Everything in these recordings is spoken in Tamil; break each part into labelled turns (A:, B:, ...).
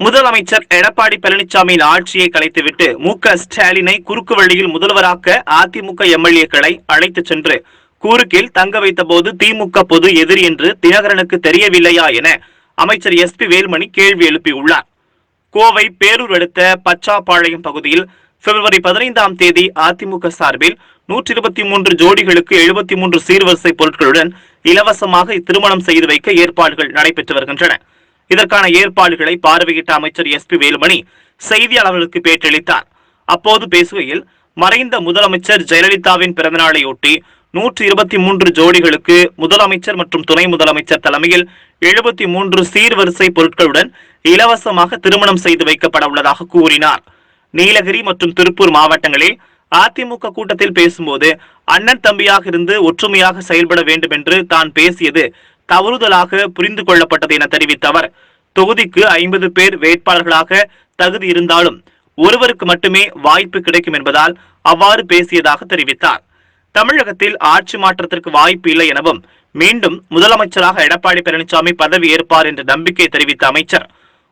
A: முதலமைச்சர் எடப்பாடி பழனிசாமியின் ஆட்சியை கலைத்துவிட்டு மு க ஸ்டாலினை குறுக்கு வழியில் முதல்வராக்க அதிமுக எம்எல்ஏக்களை அழைத்துச் சென்று கூறுக்கில் தங்க வைத்தபோது திமுக பொது எதிரி என்று தினகரனுக்கு தெரியவில்லையா என அமைச்சர் எஸ் பி வேல்மணி கேள்வி எழுப்பியுள்ளார். கோவை பேரூர் அடுத்த பச்சாப்பாளையம் பகுதியில் பிப்ரவரி பதினைந்தாம் தேதி அதிமுக சார்பில் நூற்றி இருபத்தி மூன்று ஜோடிகளுக்கு எழுபத்தி மூன்று சீர்வரிசை பொருட்களுடன் இலவசமாக திருமணம் செய்து வைக்க ஏற்பாடுகள் நடைபெற்று வருகின்றன. இதற்கான ஏற்பாடுகளை பார்வையிட்ட அமைச்சர் எஸ் பி வேலுமணி செய்தியாளர்களுக்கு பேட்டியளித்தார் அப்போது பேசுகையில் மறைந்த முதலமைச்சர் ஜெயலலிதாவின் பிறந்தநாளையொட்டி நூற்றி இருபத்தி மூன்று ஜோடிகளுக்கு முதலமைச்சர் மற்றும் துணை முதலமைச்சர் தலைமையில் எழுபத்தி மூன்று சீர்வரிசை பொருட்களுடன் இலவசமாக திருமணம் செய்து வைக்கப்பட உள்ளதாக கூறினார். நீலகிரி மற்றும் திருப்பூர் மாவட்டங்களில் அதிமுக கூட்டத்தில் பேசும்போது அண்ணன் தம்பியாக இருந்து ஒற்றுமையாக செயல்பட வேண்டும் என்று தான் பேசியது தவறுதலாக புரிந்து கொள்ளப்பட்டது என தெரிவித்த அவர் தொகுதிக்கு ஐம்பது பேர் வேட்பாளர்களாக தகுதி இருந்தாலும் ஒருவருக்கு மட்டுமே வாய்ப்பு கிடைக்கும் என்பதால் அவ்வாறு பேசியதாக தெரிவித்தார். தமிழகத்தில் ஆட்சி மாற்றத்திற்கு வாய்ப்பு இல்லை எனவும் மீண்டும் முதலமைச்சராக எடப்பாடி பழனிசாமி பதவி ஏற்பார் என்ற நம்பிக்கை தெரிவித்த அமைச்சர்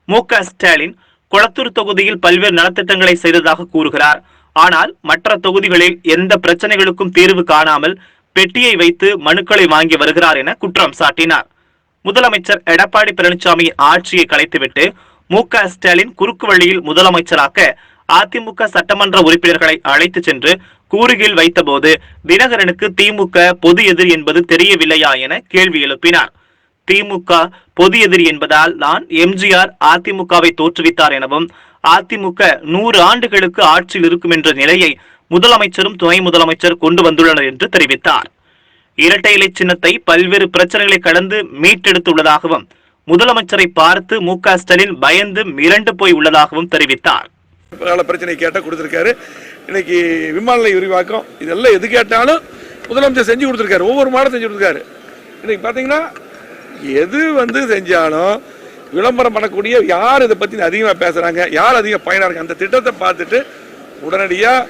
A: மு க ஸ்டாலின் கொளத்தூர் தொகுதியில் பல்வேறு நலத்திட்டங்களை செய்ததாக கூறுகிறார். ஆனால் மற்ற தொகுதிகளில் எந்த பிரச்சனைகளுக்கும் தீர்வு காணாமல் பெட்டியை வைத்து மனுக்களை வாங்கி வருகிறார் என குற்றம் சாட்டினார். முதலமைச்சர் எடப்பாடி பழனிசாமியின் ஆட்சியை கலைத்துவிட்டு மு க ஸ்டாலின் குறுக்கு வழியில் முதலமைச்சராக்க அதிமுக சட்டமன்ற உறுப்பினர்களை அழைத்து சென்று கூறுகில் வைத்தபோது தினகரனுக்கு திமுக பொது எதிர் என்பது தெரியவில்லையா என கேள்வி எழுப்பினார். திமுக பொது எதிர் என்பதால் தான் எம்ஜிஆர் அதிமுகவை தோற்றுவித்தார் எனவும் அதிமுக நூறு ஆண்டுகளுக்கு ஆட்சியில் இருக்கும் என்ற நிலையை முதலமைச்சரும் துணை முதலமைச்சர் கொண்டு வந்துள்ளனர் என்று தெரிவித்தார். இரட்டை இலை சின்னத்தை பல்வேறு பிரச்சனைகளை கடந்து மீட்டெடுத்துள்ளதாகவும் முதலமைச்சரை பார்த்து மு க ஸ்டாலின் பயந்து மிரண்டு போய் உள்ளதாகவும் தெரிவித்தார்.
B: பல பிரச்சனை கேட்டால் கொடுத்துருக்காரு. இன்னைக்கு விமான நிலைய விரிவாக்கம் இதெல்லாம் எது கேட்டாலும் முதலமைச்சர் செஞ்சு கொடுத்துருக்காரு. ஒவ்வொரு மாடம் செஞ்சு கொடுத்துருக்காரு. இன்னைக்கு பார்த்தீங்கன்னா எது வந்து செஞ்சாலும் விளம்பரம் பண்ணக்கூடிய யார் இதை பற்றி அதிகமாக பேசுகிறாங்க யார் அதிகம் பயனாக இருக்கு அந்த திட்டத்தை பார்த்துட்டு உடனடியாக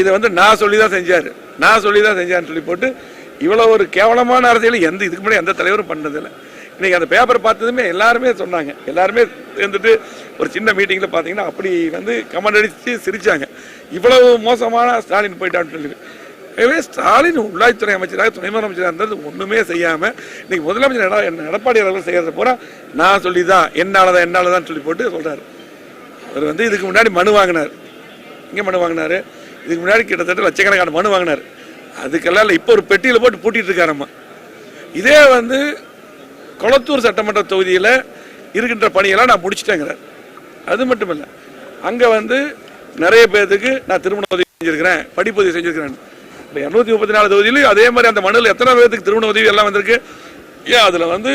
B: இதை வந்து நான் சொல்லி தான் செஞ்சார். நான் சொல்லி தான் செஞ்சார்னு சொல்லி போட்டு இவ்வளோ ஒரு கேவலமான அரசியல் எந்த இதுக்கு முன்னாடி எந்த தலைவரும் பண்ணதில்லை. இன்றைக்கி அந்த பேப்பர் பார்த்ததுமே எல்லாருமே சொன்னாங்க. எல்லாருமே சேர்ந்துட்டு ஒரு சின்ன மீட்டிங்கில் பார்த்தீங்கன்னா அப்படி வந்து கமெண்ட் அடித்து சிரித்தாங்க இவ்வளவு மோசமான ஸ்டாலின் போயிட்டான்னு சொல்லி. எனவே ஸ்டாலின் உள்ளாட்சித்துறை அமைச்சராக துணை முதலமைச்சராக இருந்தது ஒன்றுமே செய்யாமல் இன்றைக்கி முதலமைச்சர் எடப்பாடி அவர்கள் செய்கிறத பூரா நான் சொல்லி தான் என்னால் தான் என்னால் தான் சொல்லி போட்டு சொல்கிறார் அவர் வந்து இதுக்கு முன்னாடி மனு வாங்கினார். இங்கே மனு வாங்கினார்? இதுக்கு முன்னாடி கிட்டத்தட்ட லட்சக்கணக்கான மனு வாங்கினார். அதுக்கெல்லாம் இல்லை இப்போ ஒரு பெட்டியில் போட்டு பூட்டிட்டு இருக்காரம்மா இதே வந்து கொளத்தூர் சட்டமன்ற தொகுதியில் இருக்கின்ற பணியெல்லாம் நான் முடிச்சிட்டேங்கிறார். அது மட்டும் இல்லை அங்கே வந்து நிறைய பேர்த்துக்கு நான் திருமண உதவி செஞ்சிருக்கிறேன் படிப்புதவி செஞ்சிருக்கிறேன். இப்போ இரநூத்தி முப்பத்தி நாலு தொகுதியிலும் அதே மாதிரி அந்த மண்ணில் எத்தனை பேர்த்துக்கு திருமண உதவி எல்லாம் வந்திருக்கு? ஏன் அதில் வந்து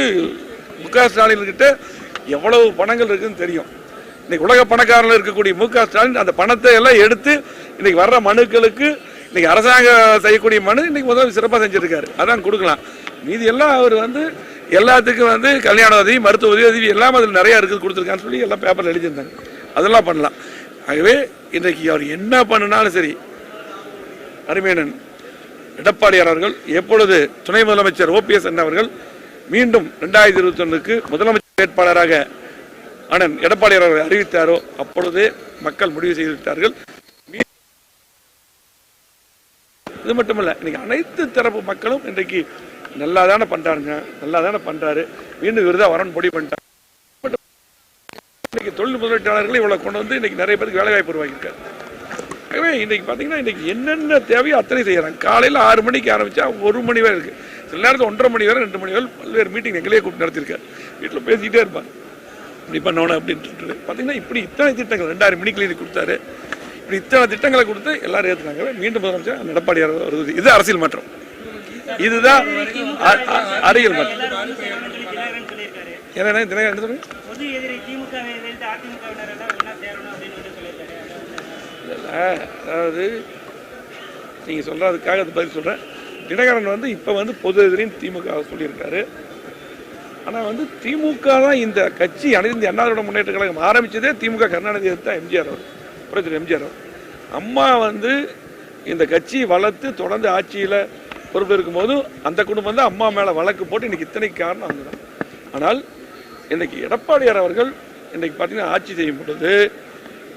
B: முக ஸ்டாலின் கிட்ட எவ்வளவு பணங்கள் இருக்குதுன்னு தெரியும். இன்னைக்கு உலக பணக்காரர்கள் இருக்கக்கூடிய மு க. ஸ்டாலின் அந்த பணத்தை எல்லாம் எடுத்து இன்னைக்கு வர்ற மனுக்களுக்கு இன்னைக்கு அரசாங்கம் செய்யக்கூடிய மனு இன்னைக்கு முதல்வர் சிறப்பாக செஞ்சுருக்காரு. அதான் கொடுக்கலாம். மீதி எல்லாம் அவர் வந்து எல்லாத்துக்கும் வந்து கல்யாண உதவி மருத்துவ உதவி உதவி எல்லாம் அதில் நிறையா இருக்குது கொடுத்துருக்கான்னு சொல்லி எல்லாம் பேப்பரில் எழுதியிருந்தாங்க. அதெல்லாம் பண்ணலாம். ஆகவே இன்றைக்கு அவர் என்ன பண்ணினாலும் சரி அருமையனன் எடப்பாடியார் அவர்கள் எப்பொழுது துணை முதலமைச்சர் ஓபிஎஸ் அவர்கள் மீண்டும் ரெண்டாயிரத்தி இருபத்தி ஒன்றுக்கு முதலமைச்சர் வேட்பாளராக அண்ணன் எடப்பாடியார் அவர்கள் அறிவித்தாரோ அப்பொழுதே மக்கள் முடிவு செய்து விட்டார்கள் இது மட்டுமல்ல இன்னைக்கு அனைத்து தரப்பு மக்களும் இன்றைக்கு நல்லா தானே பண்றாருங்க நல்லா தானே பண்றாரு. மீண்டும் இவர் வரன் வரணும் முடிவு இன்னைக்கு தொழில் முதலீட்டாளர்களை இவ்வளவு கொண்டு வந்து இன்னைக்கு நிறைய பேருக்கு வேலை வாய்ப்பு உருவாக்கியிருக்காரு. ஆகவே இன்னைக்கு பார்த்தீங்கன்னா இன்னைக்கு என்னென்ன தேவையோ அத்தனை செய்யறாங்க. காலையில் ஆறு மணிக்கு ஆரம்பிச்சா ஒரு மணி வரை இருக்கு. சில நேரத்தில் ஒன்றரை மணி வரை ரெண்டு மணி வரை பல்வேறு மீட்டிங் எங்களையே கூப்பிட்டு நடத்திருக்காரு வீட்டில் பேசிக்கிட்டே இருப்பார். இப்படி பண்ணணும் அப்படின்னு சொல்லிட்டு பார்த்தீங்கன்னா இப்படி இத்தனை திட்டங்கள் ரெண்டாயிரம் மணிக்கு இது கொடுத்தாரு. இப்படி இத்தனை திட்டங்களை கொடுத்து எல்லாரும் ஏற்றுனாங்க மீண்டும் முதலமைச்சர் எடப்பாடியார் வருது இது அரசியல் மாற்றம். இதுதான் அறிவியல் மாற்றம். என்ன தினகரன் சொல்லுங்க அதாவது நீங்கள் சொல்கிறதுக்காக அது பதில் சொல்கிறேன் தினகரன் வந்து இப்போ வந்து பொது எதிரின்னு திமுக சொல்லியிருக்காரு. ஆனால் வந்து திமுக தான் இந்த கட்சி அனைத்து இந்திய முன்னேற்ற கழகம் ஆரம்பிச்சதே திமுக கருணாநிதி தான் எம்ஜிஆர் அவர். புரட்சி எம்ஜிஆர் அவர். அம்மா வந்து இந்த கட்சி வளர்த்து தொடர்ந்து ஆட்சியில் பொறுப்பு இருக்கும்போது அந்த குடும்பம் தான் அம்மா மேலே வழக்கு போட்டு இன்னைக்கு இத்தனைக்கு காரணம் அவங்க தான். ஆனால் இன்னைக்கு எடப்பாடியார் அவர்கள் இன்றைக்கு பார்த்தீங்கன்னா ஆட்சி செய்யும் பொழுது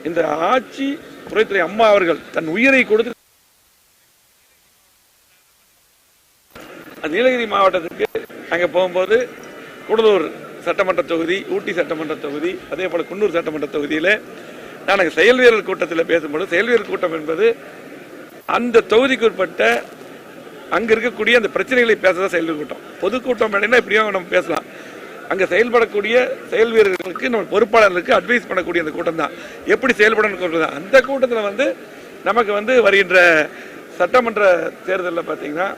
B: இந்த ஆட்சி துறைத்துறை அம்மா அவர்கள் தன் உயிரை கொடுத்து நீலகிரி மாவட்டத்துக்கு அங்கே போகும்போது கூடலூர் சட்டமன்ற தொகுதி ஊட்டி சட்டமன்ற தொகுதி அதே போல் குன்னூர் சட்டமன்ற தொகுதியில் நான் செயல் வீரர் கூட்டத்தில் பேசும்போது செயல் வீரர் கூட்டம் என்பது அந்த தொகுதிக்கு உட்பட்ட இருக்கக்கூடிய அந்த பிரச்சனைகளை பேசுறதா செயல் வீரர் கூட்டம். பொதுக்கூட்டம் வேணும்னா இப்படியும் நம்ம பேசலாம். அங்கே செயல்படக்கூடிய செயல் வீரர்களுக்கு நம்ம பொறுப்பாளர்களுக்கு அட்வைஸ் பண்ணக்கூடிய அந்த கூட்டம் தான். எப்படி செயல்படணும் கூட்டம் அந்த கூட்டத்தில் வந்து நமக்கு வந்து வருகின்ற சட்டமன்ற தேர்தலில் பார்த்தீங்கன்னா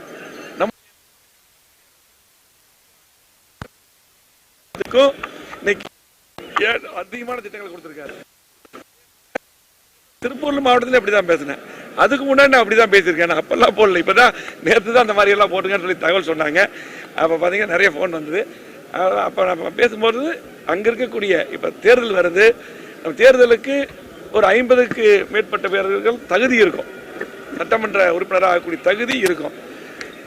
B: இதுக்கும் இன்னைக்கு அதிகமான திட்டங்களை கொடுத்திருக்காரு. திருப்பூர் மாவட்டத்தில் இப்படி தான் பேசினேன். அதுக்கு முன்னாடி நான் அப்படி தான் பேசியிருக்கேன். நான் அப்போல்லாம் போடல. இப்போ தான் நேற்று தான் அந்த மாதிரி எல்லாம் போட்டுங்கன்னு சொல்லி தகவல் சொன்னாங்க. அப்போ பார்த்தீங்கன்னா நிறைய ஃபோன் வந்தது. அப்போ நம்ம பேசும்போது அங்கே இருக்கக்கூடிய இப்போ தேர்தல் வருது. நம்ம தேர்தலுக்கு ஒரு ஐம்பதுக்கு மேற்பட்ட பேரர்கள் தகுதி இருக்கும். சட்டமன்ற உறுப்பினராக ஆகக்கூடிய தகுதி இருக்கும்.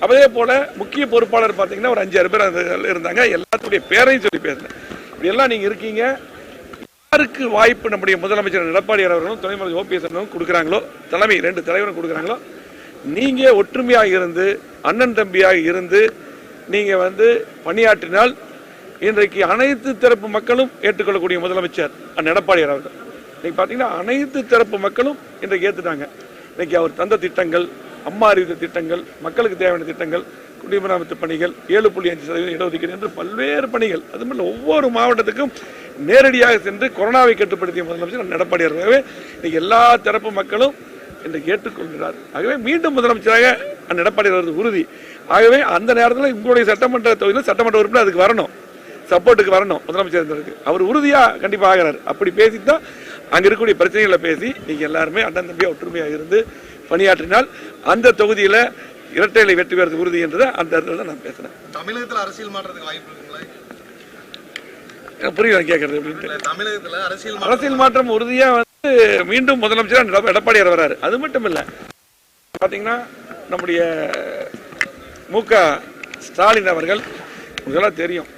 B: அதே போல் முக்கிய பொறுப்பாளர் பார்த்தீங்கன்னா ஒரு அஞ்சாறு பேர் இருந்தாங்க. எல்லாத்துடைய பேரையும் சொல்லி பேசினேன். இப்படி எல்லாம் நீங்கள் இருக்கீங்க. யாருக்கு வாய்ப்பு நம்முடைய முதலமைச்சர் எடப்பாடி அவர்களும் துணை முதலமைச்சர் ஓபிஎஸ் அவர்களும் கொடுக்குறாங்களோ? தலைமை ரெண்டு தலைவரும் கொடுக்குறாங்களோ? நீங்கள் ஒற்றுமையாக இருந்து அண்ணன் தம்பியாக இருந்து நீங்கள் வந்து பணியாற்றினால் இன்றைக்கு அனைத்து தரப்பு மக்களும் ஏற்றுக்கொள்ளக்கூடிய முதலமைச்சர் அண்ணன் எடப்பாடி அவர்கள். இன்னைக்கு பார்த்தீங்கன்னா அனைத்து தரப்பு மக்களும் இன்றைக்கு ஏற்றுட்டாங்க இன்னைக்கு அவர் தந்த திட்டங்கள் அம்மா அறிவித்த திட்டங்கள் மக்களுக்கு தேவையான திட்டங்கள் குடிமராமத்து பணிகள் ஏழு புள்ளி அஞ்சு சதவீதம் இடஒதுக்கீடு என்று பல்வேறு பணிகள். அது மட்டும் ஒவ்வொரு மாவட்டத்துக்கும் நேரடியாக சென்று கொரோனாவை கட்டுப்படுத்திய முதலமைச்சர் அண்ணன் இன்னைக்கு எல்லா தரப்பு மக்களும் என்று ஏற்றுக்கொள்கிறார் ஆகவே மீண்டும் முதலமைச்சராக அண்ணன் எடப்பாடியார் உறுதி. ஆகவே அந்த நேரத்தில் உங்களுடைய சட்டமன்ற தொகுதியில் சட்டமன்ற உறுப்பினர் அதுக்கு வரணும். சப்போர்ட்டுக்கு வரணும் முதலமைச்சர் அவர் உறுதியாக கண்டிப்பாக ஆகிறார். அப்படி பேசித்தான் அங்க இருக்கக்கூடிய பிரச்சனைகளை பேசி நீங்கள் எல்லாருமே அண்ணன் தம்பியாக ஒற்றுமையாக இருந்து பணியாற்றினால் அந்த தொகுதியில இரட்டையிலை வெற்றி பெறது உறுதி என்றதை அந்த இடத்துல நான் பேசுறேன்.
C: தமிழகத்துல அரசியல் மாற்றத்துக்கு வாய்ப்பு
B: புரியல கேட்கறது அப்படின்ட்டு
C: தமிழகத்துல அரசியல் மாற்றம்
B: அரசியல் மாற்றம் உறுதியா வந்து மீண்டும் முதலமைச்சர் எடப்ப- எடப்பாடியார் வராரு. அது மட்டும் இல்ல பாத்தீங்கன்னா நம்முடைய மு க ஸ்டாலின் அவர்கள் உங்களுக்கெல்லாம் தெரியும்.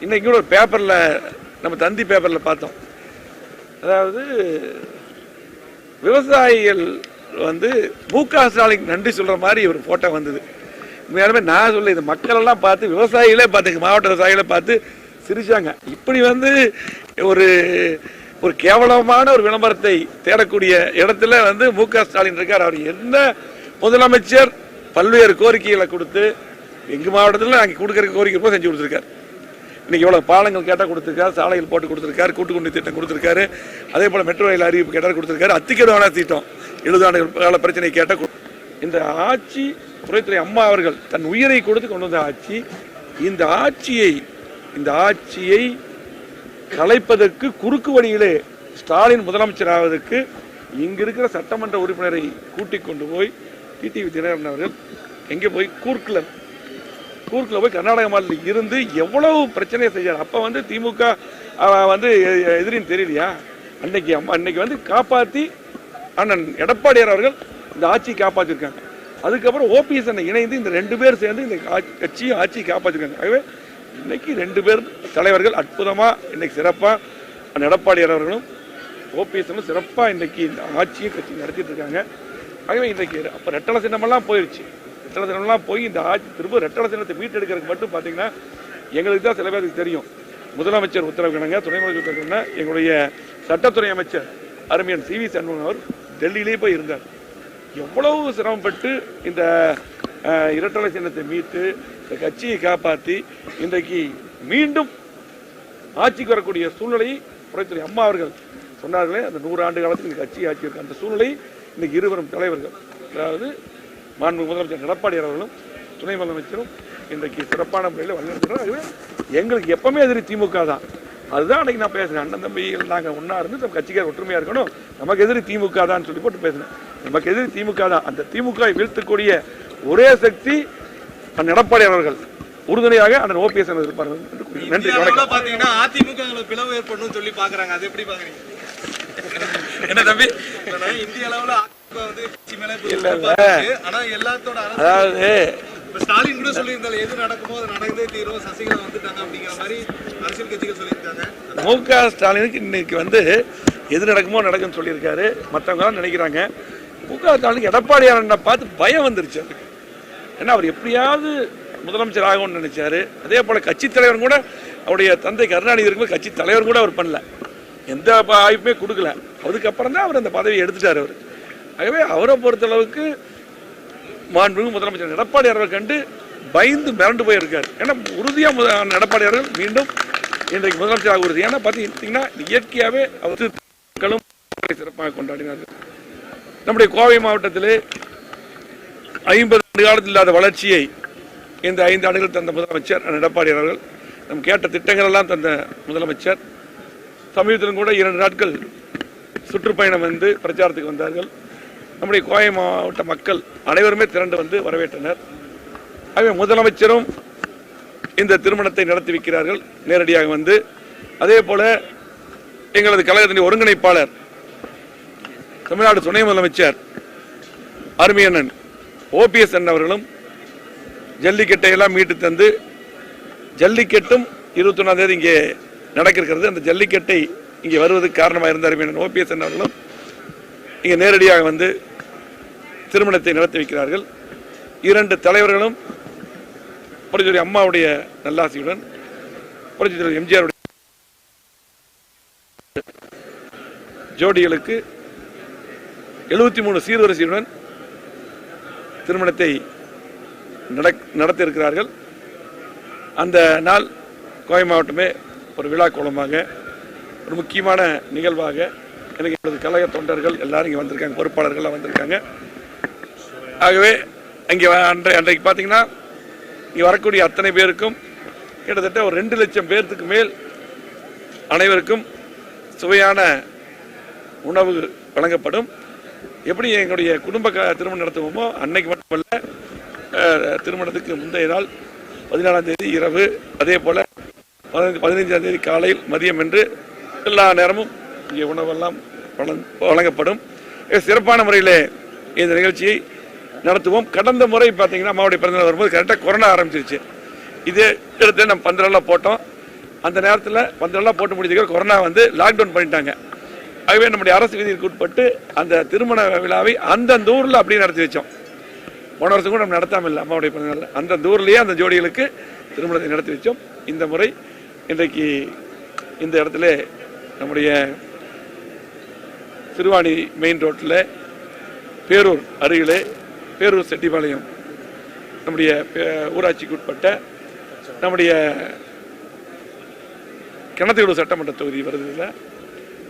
B: இன்னைக்கு கூட ஒரு பேப்பர்ல நம்ம தந்தி பேப்பர்ல பார்த்தோம். அதாவது விவசாயிகள் வந்து மு க ஸ்டாலின் நன்றி சொல்கிற மாதிரி ஒரு ஃபோட்டோ வந்தது. உண்மையாலுமே நான் சொல்ல இது மக்களெல்லாம் பார்த்து விவசாயிகளே பார்த்து மாவட்ட விவசாயிகளே பார்த்து சிரிச்சாங்க. இப்படி வந்து ஒரு ஒரு கேவலமான ஒரு விளம்பரத்தை தேடக்கூடிய இடத்துல வந்து மு க ஸ்டாலின் இருக்கார். அவர் என்ன முதலமைச்சர் பல்வேறு கோரிக்கைகளை கொடுத்து எங்கள் மாவட்டத்தில் நாங்கள் கொடுக்குற கோரிக்கை போய் செஞ்சு கொடுத்துருக்காரு. இன்றைக்கி இவ்வளோ பாலங்கள் கேட்டால் கொடுத்துருக்காரு சாலைகள் போட்டு கொடுத்துருக்காரு கூட்டுக்குடி திட்டம் கொடுத்துருக்காரு. அதே போல மெட்ரோ ரயில் அறிவிப்பு கேட்டால் கொடுத்துருக்காரு. அத்திக்கரவான திட்டம். எழுபது ஆண்டுகள் கால பிரச்சனை கேட்ட இந்த ஆட்சி துறைத்துறை அம்மா அவர்கள் தன் உயிரை கொடுத்து கொண்டு வந்த ஆட்சி இந்த ஆட்சியை இந்த ஆட்சியை கலைப்பதற்கு குறுக்கு வழியிலே ஸ்டாலின் முதலமைச்சர் ஆவதற்கு இங்க இருக்கிற சட்டமன்ற உறுப்பினரை கூட்டிக் கொண்டு போய் டிடிவி தினகரன் அவர்கள் எங்கே போய்? கூர்க்கில் கூர்க்கில் போய் கர்நாடக மாநிலத்தில் இருந்து எவ்வளவு பிரச்சனையை செய்யார் அப்போ வந்து திமுக வந்து எதிரின்னு தெரியலையா? அன்னைக்கு அம்மா அன்னைக்கு வந்து காப்பாற்றி அண்ணன் எடப்பாடியார் அவர்கள் இந்த ஆட்சியை காப்பாற்றிருக்காங்க. அதுக்கப்புறம் ஓபிஎஸ் அண்ணன் இணைந்து இந்த ரெண்டு பேர் சேர்ந்து இந்த கட்சியும் ஆட்சியை காப்பாற்றிருக்காங்க. ஆகவே இன்னைக்கு ரெண்டு பேர் தலைவர்கள் அற்புதமாக இன்னைக்கு சிறப்பாக அண்ணன் எடப்பாடியார் அவர்களும் ஓபிஎஸ் சிறப்பாக இன்னைக்கு இந்த ஆட்சியும் கட்சி நடத்திட்டு இருக்காங்க. ஆகவே இன்றைக்கு அப்போ ரெட்டலை சின்னமெல்லாம் போயிடுச்சு ரெட்டலை சின்னமெல்லாம் போய் இந்த ஆட்சி திரும்ப ரெட்டலை சின்னத்தை மீட்டெடுக்கிறதுக்கு மட்டும் பார்த்தீங்கன்னா எங்களுக்கு தான் சில பேருக்கு தெரியும். முதலமைச்சர் உத்தரவினாங்க துணை முதலமைச்சர் உத்தரவினா எங்களுடைய சட்டத்துறை அமைச்சர் அருமையன் சி வி சண்முகம் அவர் டெல்லியிலே போய் இருந்தார். எவ்வளவு சிரமப்பட்டு இந்த இரட்டலை சின்னத்தை மீட்டு இந்த கட்சியை காப்பாற்றி இன்றைக்கு மீண்டும் ஆட்சிக்கு வரக்கூடிய சூழ்நிலையை புரட்சி அம்மா அவர்கள் சொன்னார்களே அந்த நூறு ஆண்டு காலத்தில் இந்த கட்சி ஆட்சி இருக்கு அந்த சூழ்நிலை இன்னைக்கு இருவரும் தலைவர்கள் அதாவது மாண்பு முதலமைச்சர் எடப்பாடி அவர்களும் துணை முதலமைச்சரும் இன்றைக்கு சிறப்பான முறையில் வழிநடத்துகிறார். எங்களுக்கு எப்பவுமே எதிரி திமுக தான். அதுதான் அன்னைக்கு நான் பேசுறேன் அண்ணன் தம்பிகள் நாங்கள் ஒன்றா இருந்து நம்ம கட்சிக்கார் ஒற்றுமையாக இருக்கணும். நமக்கு எதிரி திமுக தான் சொல்லி போட்டு பேசுனேன். நமக்கு எதிரி திமுக தான். அந்த திமுக வீழ்த்தக்கூடிய ஒரே சக்தி அண்ணன் எடப்பாடியார் அவர்கள். உறுதுணையாக அண்ணன் ஓபிஎஸ் கூறி- நன்றி வணக்கம்.
C: பாத்தீங்கன்னா அதிமுக பிளவு ஏற்படணும்னு சொல்லி பாக்குறாங்க. அது எப்படி பாக்குறீங்க?
B: என்ன தம்பி?
C: இந்திய அளவுல
B: இல்ல, அதாவது
C: ஸ்டாலின் கூட சொல்லியிருந்தாரு எது நடக்குமோ அது நடந்தே தீரும் சசிகலா வந்துட்டாங்க அப்படிங்கிற மாதிரி அரசியல் கட்சிகள் சொல்லியிருக்காங்க.
B: மு க ஸ்டாலினுக்கு இன்னைக்கு வந்து எது நடக்குமோ நடக்கும்னு சொல்லியிருக்காரு. மற்றவங்களாம் நினைக்கிறாங்க. மு க ஸ்டாலினுக்கு எடப்பாடியாரனை பார்த்து பயம் வந்துருச்சு அவருக்கு. ஏன்னா அவர் எப்படியாவது முதலமைச்சர் ஆகும்னு நினைச்சாரு. அதே போல கட்சி தலைவர் கூட அவருடைய தந்தை கருணாநிதி இருக்கும்போது கட்சி தலைவர் கூட அவர் பண்ணல. எந்த வாய்ப்புமே கொடுக்கல. அதுக்கப்புறம் தான் அவர் அந்த பதவியை எடுத்துட்டார் அவர். ஆகவே அவரை பொறுத்தளவுக்கு மாண்புமிகு முதலமைச்சர் எடப்பாடி அவர்கள் கண்டு பயந்து மிரண்டு போயிருக்கார். ஏன்னா உறுதியாக முத- எடப்பாடி அவர்கள் மீண்டும் இன்றைக்கு முதலமைச்சராக உறுதி. ஏன்னா பார்த்தீங்கன்னா இயற்கையாகவே அவர் மக்களும் சிறப்பாக கொண்டாடினார்கள். நம்முடைய கோவை மாவட்டத்திலே ஐம்பது ஆண்டு காலத்தில் இல்லாத வளர்ச்சியை இந்த ஐந்து ஆண்டுகள் தந்த முதலமைச்சர் எடப்பாடி அவர்கள் நம் கேட்ட திட்டங்கள் எல்லாம் தந்த முதலமைச்சர். சமீபத்திலும் கூட இரண்டு நாட்கள் சுற்றுப்பயணம் வந்து பிரச்சாரத்துக்கு வந்தார்கள். நம்முடைய கோவை மாவட்ட மக்கள் அனைவருமே திரண்டு வந்து வரவேற்றனர். ஆகவே முதலமைச்சரும் இந்த திருமணத்தை நடத்தி வைக்கிறார்கள் நேரடியாக வந்து. அதே போல எங்களது கழகத்தின் ஒருங்கிணைப்பாளர் தமிழ்நாடு துணை முதலமைச்சர் அருமையண்ணன் ஓபிஎஸ் அவர்களும் ஜல்லிக்கட்டை எல்லாம் மீட்டு தந்து ஜல்லிக்கட்டும் இருபத்தொன்னாம் தேதி இங்கே நடக்கிறது. அந்த ஜல்லிக்கட்டை இங்கே வருவதற்கு காரணமாக இருந்த அருமையண்ணன் ஓபிஎஸ் அவர்களும் இங்கே நேரடியாக வந்து திருமணத்தை நடத்தி வைக்கிறார்கள். இரண்டு தலைவர்களும் புரட்சித்துறை அம்மாவுடைய நல்லாசியுடன் புரட்சித்துறை எம்ஜிஆருடைய ஜோடிகளுக்கு எழுபத்தி மூணு சீர்வரிசையுடன் திருமணத்தை நடக் நடத்த இருக்கிறார்கள் அந்த நாள் கோவை மாவட்டமே ஒரு விழா கோலமாக ஒரு முக்கியமான நிகழ்வாக எனக்கு எனது கழக தொண்டர்கள் எல்லாரும் இங்கே வந்திருக்காங்க பொறுப்பாளர்கள்லாம் வந்திருக்காங்க. ஆகவே அங்கே அன்றை அன்றைக்கு பார்த்தீங்கன்னா இங்கே வரக்கூடிய அத்தனை பேருக்கும் கிட்டத்தட்ட ஒரு ரெண்டு லட்சம் பேர்த்துக்கு மேல் அனைவருக்கும் சுவையான உணவு வழங்கப்படும். எப்படி எங்களுடைய குடும்ப க- திருமணம் நடத்துவோமோ அன்னைக்கு மட்டுமல்ல திருமணத்துக்கு முந்தைய நாள் பதினாலாம் தேதி இரவு அதே போல் பதினைந்து பதினைஞ்சாம் தேதி காலை மதியம் என்று எல்லா நேரமும் இங்கே உணவெல்லாம் வழங்கப்படும். சிறப்பான முறையில் இந்த நிகழ்ச்சியை நடத்துவோம். கடந்த முறை பார்த்தீங்கன்னா அம்மாவுடைய பிறந்தநாள் வரும்போது கரெக்டாக கொரோனா ஆரம்பிச்சிருச்சு. இதே இடத்துல நம்ம பந்தரெல்லாம் போட்டோம். அந்த நேரத்தில் பந்தரெல்லாம் போட்டு முடிஞ்சதுக்கு கொரோனா வந்து லாக்டவுன் பண்ணிட்டாங்க. ஆகவே நம்முடைய அரசு விதிக்கு உட்பட்டு அந்த திருமண விழாவை அந்தந்த ஊரில் அப்படியே நடத்தி வச்சோம். போன வருஷம் கூட நம்ம நடத்தாமல் இல்லை அம்மாவுடைய பிறந்தநாள் அந்தந்த ஊர்லேயே அந்த ஜோடிகளுக்கு திருமணத்தை நடத்தி வச்சோம். இந்த முறை இன்றைக்கு இந்த இடத்துல நம்முடைய சிறுவாணி மெயின் ரோட்டில் பேரூர் அருகிலே பேரூர் செட்டிபாளையம் நம்முடைய பே- ஊராட்சிக்கு உட்பட்ட நம்முடைய கிணத்துக்குழு சட்டமன்ற தொகுதி வருதில்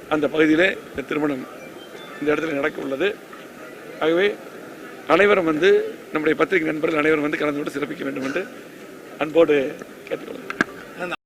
B: அந்த பகுதியிலே இந்த திருமணம் இந்த இடத்துல நடக்க உள்ளது. ஆகவே அனைவரும் வந்து நம்முடைய பத்திரிகை நண்பர்கள் அனைவரும் வந்து கலந்து கொண்டு சிறப்பிக்க வேண்டும் என்று அன்போடு கேட்டுக்கொள்கிறேன்.